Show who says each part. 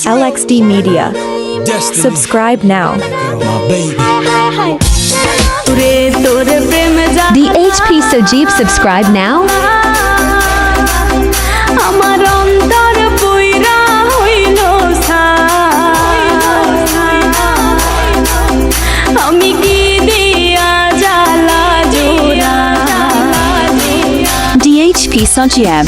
Speaker 1: LXD Media.
Speaker 2: Destiny.
Speaker 1: Subscribe now.
Speaker 3: The
Speaker 4: H.P. Sajib subscribe now. DHP Sajib.